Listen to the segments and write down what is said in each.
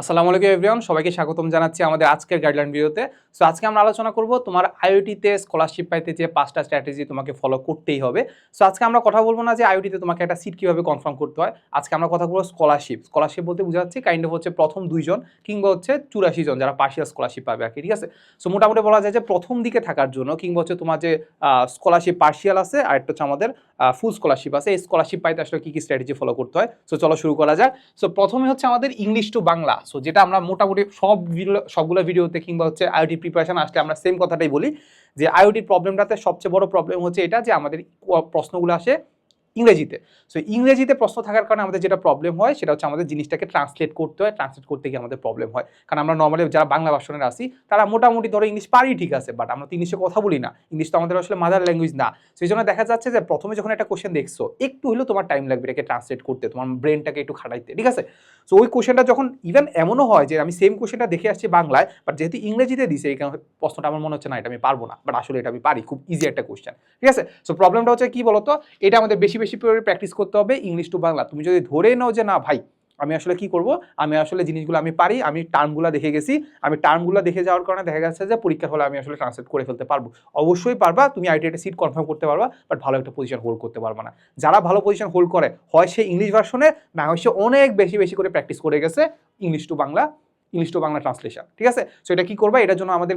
আসসালামু আলাইকুম এভরিওয়ান সবাইকে স্বাগতম জানাচ্ছি আমাদের আজকের গাইডলাইন ভিডিওতে সো আজকে আমরা আলোচনা করব তোমার আইওটিতে স্কলারশিপ পাইতে যে পাঁচটা স্ট্র্যাটেজি তোমাকে ফলো করতেই হবে। সো আজকে আমরা কথা বলব না যে আইওটিতে তোমাকে একটা সিট কীভাবে কনফার্ম করতে হয়। আজকে আমরা কথা বলব স্কলারশিপ স্কলারশিপ বলতে বোঝা যাচ্ছে কাইন্ড অফ হচ্ছে প্রথম দুইজন কিংবা হচ্ছে চুরাশি জন যারা পার্সিয়াল স্কলারশিপ পাবে আর কি, ঠিক আছে? সো মোটামুটি বলা যায় যে প্রথম দিকে থাকার জন্য কিংবা হচ্ছে তোমার যে স্কলারশিপ পার্সিয়াল আছে আর একটা হচ্ছে আমাদের ফুল স্কলারশিপ আছে, এই স্কলারশিপ পাইতে আসলে কী কী স্ট্র্যাটেজি ফলো করতে হয়? সো চলো শুরু করা যাক। সো প্রথমে হচ্ছে আমাদের ইংলিশ টু বাংলা। সো যেটা আমরা মোটামুটি সব সবগুলো ভিডিওতে কিংবা হচ্ছে আইওটি প্রিপারেশন আসলে আমরা সেম কথাটাই বলি যে আইওটির প্রবলেমটাতে সবচেয়ে বড় প্রবলেম হচ্ছে এটা যে, আমাদের প্রশ্নগুলো আসে ইংরেজিতে। সো ইংরেজিতে প্রশ্ন থাকার কারণে আমাদের যেটা প্রবলেম হয়, সেটা হচ্ছে আমাদের জিনিসটাকে ট্রান্সলেট করতে হয় ট্রান্সলেট করতে গিয়ে আমাদের প্রবলেম হয়। কারণ আমরা নর্মালি যারা বাংলা ভাষণের আসি, তারা মোটামুটি ধরো ইংলিশ পারি ঠিক আছে বাট আমরা তো ইংলিশে কথা বলি না। ইংলিশ তো আমাদের আসলে মাদার ল্যাঙ্গুয়েজ না। সেই জন্য দেখা যাচ্ছে যে প্রথমে যখন একটা কোশ্চেন দেখছ, একটু হলেও তোমার টাইম লাগবে এটাকে ট্রান্সলেট করতে, তোমার ব্রেনটাকে একটু খাটাইতে, ঠিক আছে? সো ওই কোশ্চেনটা যখন ইভেন এমনও হয় যে আমি সেম কোশ্চেনটা দেখে আসছি বাংলায় বাট যেহেতু ইংরেজিতে দিছে, এই কারণে প্রশ্নটা আমার মনে হচ্ছে না, এটা আমি পারব না বাট আসলে এটা আমি পারি, খুব ইজি একটা কোশ্চেন ঠিক আছে? সো প্রবলেমটা হচ্ছে কি বলতো? এটা আমাদের বেশি বেশি করে প্র্যাকটিস করতে হবে ইংলিশ টু বাংলা। তুমি যদি ধরে নাও যে, না ভাই, আমি আসলে কি করব? আমি আসলে জিনিসগুলো আমি পারি, আমি টার্মগুলো দেখে গেছি, আমি টার্মগুলো দেখে যাওয়ার কারণে দেখা যাচ্ছে যে, পরীক্ষার হলে আমি আসলে ট্রান্সলেট করে ফেলতে পারব। অবশ্যই পারবা, তুমি আইটি একটা সিট কনফার্ম করতে পারবা বাট ভালো একটা পজিশন হোল্ড করতে পারবা না। যারা ভালো পজিশন হোল্ড করে, হয় সে ইংলিশ ভার্সনে না হয় সে অনেক বেশি বেশি করে প্র্যাকটিস করে গেছে English to Bangla. English to Bangla translation ঠিক আছে? সো এটা কি করবা? এটার জন্য আমাদের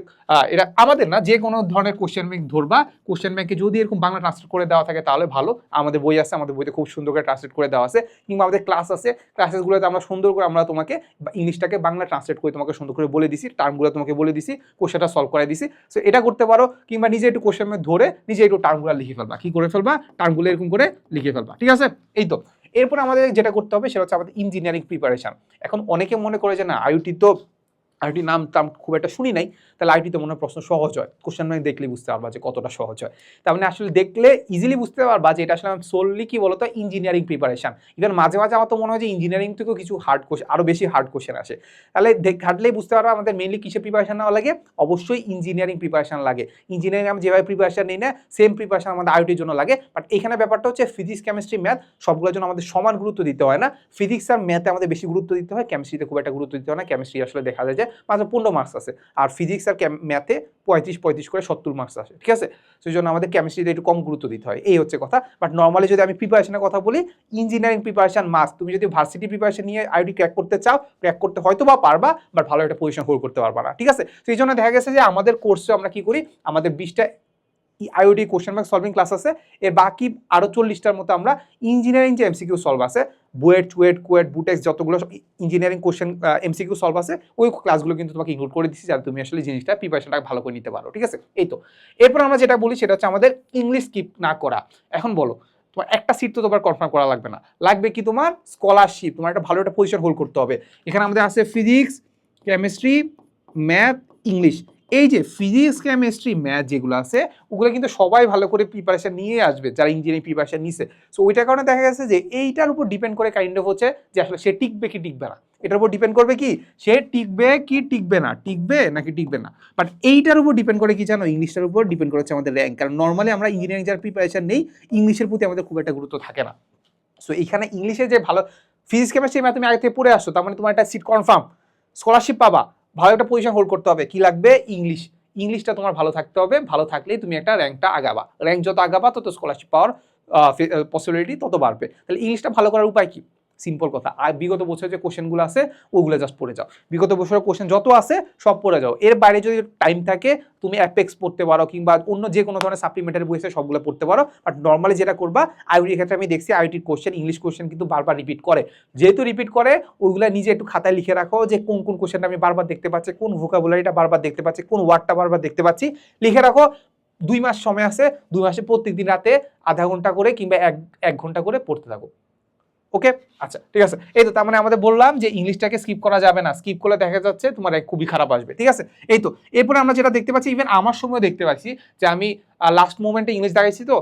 এটা আমাদের না যে কোনো ধরনের কোশ্চেন ব্যাংক ধরবা। কোশ্চেন ব্যাংকে যদি এরকম বাংলা ট্রান্সলেট করে দেওয়া থাকে, তাহলে ভালো। আমাদের বই আছে, আমাদের বইতে খুব সুন্দর করে ট্রান্সলেট করে দেওয়া আছে। কিংবা আমাদের ক্লাস আছে ক্লাসেসগুলোতে আমরা সুন্দর করে আমরা তোমাকে ইংলিশটাকে বাংলা ট্রান্সলেট করে তোমাকে সুন্দর করে বলে দিছি টার্মগুলো তোমাকে বলে দিছি কোশ্চেনটা সলভ করে দিছি। সো এটা করতে পারো, কিংবা নিজে একটু কোশ্চেন ধরে নিজে একটু টার্মগুলো লিখে ফেলবা। কি করে ফেলবা? টার্মগুলো এরকম করে লিখে ফেলবা, ঠিক আছে? এই তো। এরপর আমাদের যেটা করতে হবে সেটা হচ্ছে আমাদের ইঞ্জিনিয়ারিং প্রিপারেশান এখন অনেকে মনে করে যে না আইওটি তো আইটি নাম টাম খুব একটা শুনি নাই, তাহলে আইটিতে মনে হয় প্রশ্ন সহজ হয়। কোশ্চেন ব্যাংক দেখলে বুঝতে পারবা যে কতটা সহজ হয়। তার মানে আসলে দেখলে ইজিলি বুঝতে পারবা যে এটা আসলে সোললি কি বলতো ইঞ্জিনিয়ারিং প্রিপারেশান ইভেন মাঝে মাঝে আমার তো মনে হয় যে ইঞ্জিনিয়ারিং থেকেও কিছু হার্ড কোশ্চেন আরও বেশি হার্ড কোশ্চেন আসে। তাহলে ঘাটলেই বুঝতে পারবা আমাদের মেনলি কিসে প্রিপারেশান নেওয়া লাগে? অবশ্যই ইঞ্জিনিয়ারিং প্রিপারেশান লাগে। ইঞ্জিনিয়ারিং আমি যেভাবে প্রিপারেশান নিই না সেম প্রিপারেশান আমাদের আইটির জন্য লাগে। বাট এখানে ব্যাপারটা হচ্ছে ফিজিক্স কেমিস্ট্রি ম্যাথ সবগুলোর জন্য আমাদের সমান গুরুত্ব দিতে হয় না। ফিজিক্স আর ম্যাথে আমাদের বেশি গুরুত্ব দিতে হয় কেমিস্ট্রিতে খুব একটা গুরুত্ব দিতে হয় না। কেমিস্ট্রি আসলে দেখা যায় যে মাত্র পনেরো মার্কস আছে। আর ফিজিক্স আর ম্যাথে পঁয়ত্রিশ পঁয়ত্রিশ করে সত্তর মার্কস আসে, ঠিক আছে? সেই জন্য আমাদের কেমিস্ট্রিতে একটু কম গুরুত্ব দিতে হয়, এই হচ্ছে কথা। বাট নর্মালি যদি আমি প্রিপারেশনের কথা বলি ইঞ্জিনিয়ারিং প্রিপারেশন মাস তুমি যদি ভার্সিটি প্রিপারেশন নিয়ে আইডি ক্র্যাক করতে চাও ক্র্যাক করতে হয়তো বা পারবা বাট ভালো একটা পজিশন হোল্ড করতে পারবা না, ঠিক আছে? সেই জন্য দেখা গেছে যে আমাদের কোর্সে আমরা কি করি, আমাদের বিশটা IOD question bank solving class আছে। এর বাকি আরও চল্লিশটার মতো আমরা ইঞ্জিনিয়ারিং যে এমসিকিউ সলভ আছে, বুয়েট, চুয়েট, কুয়েট, বুটেক্স যতগুলো ইঞ্জিনিয়ারিং কোশ্চেন এমসিকিউ সলভ আছে, ওই ক্লাসগুলো কিন্তু তোমাকে ইনক্লুড করে দিচ্ছি যাতে তুমি আসলে জিনিসটা প্রিপারেশনটা ভালো করে নিতে পারো, ঠিক আছে? এই তো। এরপর আমরা যেটা বলি সেটা হচ্ছে আমাদের ইংলিশ স্কিপ না করা। এখন বলো, তোমার একটা সিট তো তোমার কনফার্ম করা লাগবে না। লাগবে কি তোমার স্কলারশিপ তোমার একটা ভালো একটা পজিশন হোল্ড করতে হবে। এখানে আমাদের আছে ফিজিক্স কেমিস্ট্রি ম্যাথ ইংলিশ এই যে ফিজিক্স কেমিস্ট্রি ম্যাথ যেগুলো আছে, ওগুলো কিন্তু সবাই ভালো করে প্রিপারেশান নিয়ে আসবে, যারা ইঞ্জিনিয়ারিং প্রিপারেশান নিছে। সো ওইটার কারণে দেখা গেছে যে এইটার উপর ডিপেন্ড করে কাইন্ড অফ হচ্ছে যে আসলে সে টিকবে কি টিকবে না। এটার উপর ডিপেন্ড করবে কি? সে টিকবে কি টিকবে না? টিকবে নাকি টিকবে না? বাট এইটার উপর ডিপেন্ড করে কি জানো? ইংলিশটার উপর ডিপেন্ড করেছে আমাদের র্যাঙ্ক কারণ নর্মালি আমরা ইঞ্জিনিয়ারিং যার প্রিপারেশান নেই, ইংলিশের প্রতি আমাদের খুব একটা গুরুত্ব থাকে না। সো এখানে ইংলিশে যে ভালো ফিজিক্স কেমিস্ট্রি ম্যাথ তুমি আগে থেকে পড়ে আসছো, তার মানে তোমার একটা সিট কনফার্ম স্কলারশিপ পাবা। ভালো একটা পজিশন হোল্ড করতে হবে। কি লাগবে? ইংলিশ ইংলিশটা তোমার ভালো থাকতে হবে। ভালো থাকলেই তুমি একটা র্যাঙ্কটা আগাবা। র্যাঙ্ক যত আগাবা, তত স্কলারশিপ পাওয়ার পসিবিলিটি তত বাড়বে। তাহলে ইংলিশটা ভালো করার উপায় কি? সিম্পল কথা। আর বিগত বছরের যে কোশ্চেনগুলো আছে, ওগুলো জাস্ট পড়ে যাও। বিগত বছরের কোশ্চেন যত আছে, সব পড়ে যাও। এর বাইরে যদি টাইম থাকে, তুমি অ্যাপেক্স পড়তে পারো কিংবা অন্য যে কোনো ধরনের সাপ্লিমেন্টারি বই আছে, সবগুলো পড়তে পারো। বাট নর্মালি যেটা করবা আইটির ক্ষেত্রে আমি দেখছি আইটির কোশ্চেন ইংলিশ কোশ্চেন কিন্তু বারবার রিপিট করে। যেহেতু রিপিট করে, ওইগুলো নিজে একটু খাতায় লিখে রাখো যে কোন কোন কোশ্চেনটা আমি বারবার দেখতে পাচ্ছি, কোন ভোকাবুলারিটা বারবার দেখতে পাচ্ছি, কোন ওয়ার্ডটা বারবার দেখতে পাচ্ছি। লিখে রাখো, দুই মাস সময় আছে, দুই মাসে প্রত্যেক দিন রাতে আধা ঘণ্টা করে কিংবা এক এক ঘণ্টা করে পড়তে থাকো। ওকে আচ্ছা ঠিক আছে। এই তো, তার মানে আমাদের বললাম যে ইংলিশটাকে স্কিপ করা যাবে না। স্কিপ করলে দেখা যাচ্ছে তোমার খুবই খারাপ আসবে, ঠিক আছে? এই তো, এরপরে আমরা যেটা দেখতে পাচ্ছি ইভেন আমার সময় দেখতে পাচ্ছি যে আমি লাস্ট মোমেন্টে ইংলিশ দেখাইছি তো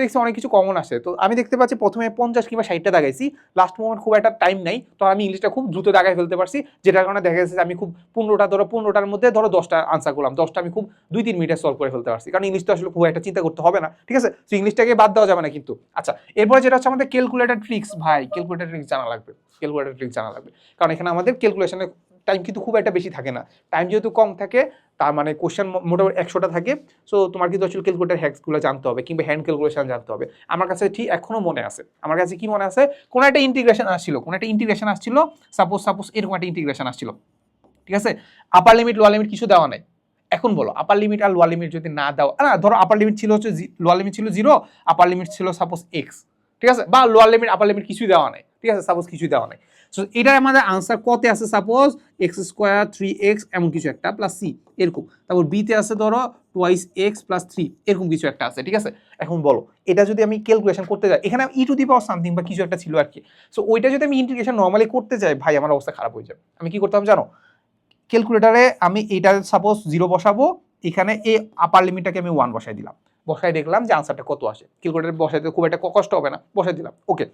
দেখছি অনেক কিছু কমন আসে। তো আমি দেখতে পাচ্ছি প্রথমে পঞ্চাশ কিংবা ষাটটা দাগাইছি। লাস্ট মোমেন্ট খুব একটা টাইম নাই। তো আমি ইংলিশটা খুব দ্রুত দাগাই ফেলতে পারছি। যেটার কারণে দেখা যাচ্ছে আমি খুব পনেরোটা ধরো পনেরোটার মধ্যে ধরো দশটা আনসার করলাম। দশটা আমি খুব দুই, তিন মিনিটে সলভ করে ফেলতে পারছি। কারণ ইংলিশ তো আসলে খুব একটা চিন্তা করতে হবে না। ঠিক আছে? তো ইংলিশটাকে বাদ দেওয়া যাবে না কিন্তু। আচ্ছা এরপরে যেটা হচ্ছে আমাদের ক্যালকুলেটার ট্রিক্স ভাই ক্যালকুলেটার ট্রিক্স জানা লাগবে। ক্যালকুলেটার ট্রিক্স জানা লাগবে। কারণ এখানে আমাদের ক্যালকুলেশনের টাইম কিন্তু খুব একটা বেশি থাকে না। টাইম যেহেতু কম থাকে, তার মানে কোশ্চেন মোটামুটি একশোটা থাকে। সো তোমার কিন্তু আসলে ক্যালকুলেটার হ্যাক্সগুলো জানতে হবে কিংবা হ্যান্ড ক্যালকুলেশন জানতে হবে। আমার কাছে ঠিক এখনও মনে আছে। আমার কাছে কি মনে আছে? কোনো একটা ইন্টিগ্রেশন আসছিল, কোনো একটা ইন্টিগ্রেশন আসছিল সাপোজ সাপোজ এরকম একটা ইন্টিগ্রেশন আসছিল। ঠিক আছে? আপার লিমিট লোয়ার লিমিট কিছু দেওয়া নাই। এখন বলো আপার লিমিট আর লোয়ার লিমিট যদি না দাও না, ধরো আপার লিমিট ছিল হচ্ছে লোয়ার লিমিট ছিল জিরো আপার লিমিট ছিল সাপোজ এক্স ঠিক আছে? বা লোয়ার লিমিট আপার লিমিট কিছুই দেওয়া নাই। ঠিক আছে? সাপোজ কিছুই দেওয়া নাই। সো এটার আমাদের আনসার কতে আছে suppose X square three X এমন কিছু একটা প্লাস সি এরকম। তারপর বিতে আছে ধরো টোয়াইস এক্স প্লাস থ্রি এরকম কিছু একটা আছে, ঠিক আছে? এখন বলো, এটা যদি আমি ক্যালকুলেশন করতে যাই, এখানে ই টু দি পাওয়ার সামথিং বা কিছু একটা ছিল আর কি। সো ওইটা যদি আমি ইন্টিগ্রেশন নর্মালি করতে যাই, ভাই, আমার অবস্থা খারাপ হয়ে যাবে। আমি কি করতাম জানো? ক্যালকুলেটারে আমি এটা সাপোজ জিরো বসাবো, এখানে এই আপার লিমিটটাকে আমি ওয়ান বসাই দিলাম। বসাই দেখলাম যে আনসারটা কত আসে। ক্যালকুলেটারে বসাইতে খুব একটা কষ্ট হবে না বসাই দিলাম ওকে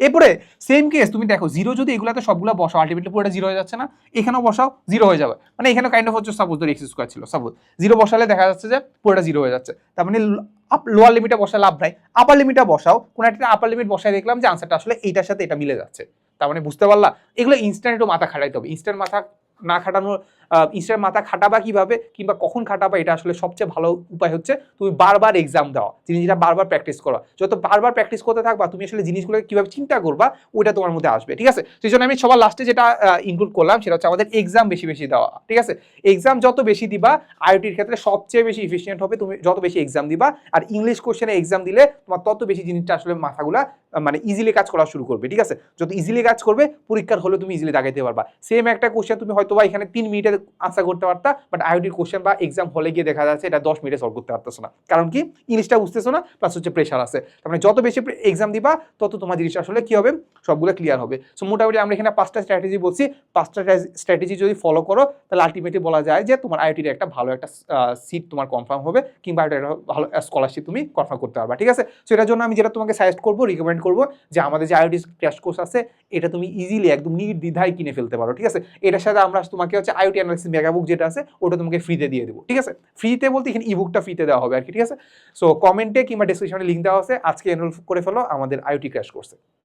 এরপরে সেম কেস তুমি দেখো জিরো যদি এগুলাতে সবগুলো বসাও আলটিমেটলি পুরোটা জিরো হয়ে যাচ্ছে না, এখানেও বসাও জিরো হয়ে যাবে। মানে এখানে কাইন্ড অফ হচ্ছে সাপোজ ধর এক্স স্কোয়ার ছিল সাপোজ জিরো বসালে দেখা যাচ্ছে যে পুরোটা জিরো হয়ে যাচ্ছে। তার মানে লোয়ার লিমিটে বসা লাভ নাই আপার লিমিটটা বসাও, কোনো একটা আপার লিমিট বসাই দেখলাম যে আনসারটা আসলে এইটার সাথে এটা মিলে যাচ্ছে। তার মানে বুঝতে পারলা? এগুলো ইনস্ট্যান্ট একটু মাথা খাটাইতে হবে। ইনস্ট্যান্ট মাথা না খাটানোর ইনস্ট্যান্ট মাথা খাটাবা কীভাবে কিংবা কখন খাটাবা, এটা আসলে সবচেয়ে ভালো উপায় হচ্ছে তুমি বারবার এক্সাম দেওয়া জিনিসটা বারবার প্র্যাকটিস করা। যত বারবার প্র্যাকটিস করতে থাকবা, তুমি আসলে জিনিসগুলো কীভাবে চিন্তা করবা, ওইটা তোমার মধ্যে আসবে, ঠিক আছে? সেই জন্য আমি সবার লাস্টে যেটা ইনক্লুড করলাম, সেটা হচ্ছে আমাদের এক্সাম বেশি বেশি দেওয়া, ঠিক আছে? এক্সাম যত বেশি দিবা আইওটির ক্ষেত্রে সবচেয়ে বেশি ইফিসিয়েন্ট হবে, তুমি যত বেশি এক্সাম দিবা, আর ইংলিশ কোশ্চেনে এক্সাম দিলে তোমার তত বেশি জিনিসটা আসলে মাথাগুলা মানে ইজিলি কাজ করা শুরু করবে, ঠিক আছে? যত ইজিলি কাজ করবে, পরীক্ষার হলে তুমি ইজিলি দাগাইতে পারবা। সেম একটা কোশ্চেন তুমি হয়তো বা এখানে তিন মিনিটে আনসার করতে পারতা বাট আইওটির কোশ্চেন বা এক্সাম হলে গিয়ে দেখা যাচ্ছে এটা দশ মিনিটে সলভ করতে পারতেছো না। কারণ কি ইংলিশটা বুঝতেছো না প্লাস হচ্ছে প্রেশার আছে। তার মানে যত বেশি এক্সাম দিবা, তত তোমার জিনিসটা আসলে কি হবে? সবগুলো ক্লিয়ার হবে। সো মোটামুটি আমরা এখানে পাঁচটা স্ট্র্যাটেজি বলছি। পাঁচটা স্ট্র্যাটেজি যদি ফলো করো, তাহলে আলটিমেটলি বলা যায় যে তোমার আইওটির একটা ভালো একটা সিট তোমার কনফার্ম হবে, কিংবা একটা ভালো স্কলারশিপ তুমি কনফার্ম করতে পারবা, ঠিক আছে? সো এটার জন্য আমি যেটা তোমাকে সাজেস্ট করব রিকমেন্ড করব, যে আমাদের যে আইওটি ক্র্যাশ কোর্স আছে, এটা তুমি ইজিলি একদম নির্দ্বিধায় কিনে ফেলতে পারো, ঠিক আছে? এটার সাথে আমরা তোমাকে হচ্ছে আইওটি অ্যানালিসিস মেগাবুক যেটা আছে, ওটা তোমাকে ফ্রিতে দিয়ে দেবো, ঠিক আছে? ফ্রিতে বলতে এখানে ইবুকটা ফ্রিতে দেওয়া হবে আর কি, ঠিক আছে? সো কমেন্টে কিংবা ডিসক্রিপশনে লিঙ্ক দেওয়া আছে, আজকে এনরোল করে ফেলো, আমাদের আইওটি ক্র্যাশ কোর্সে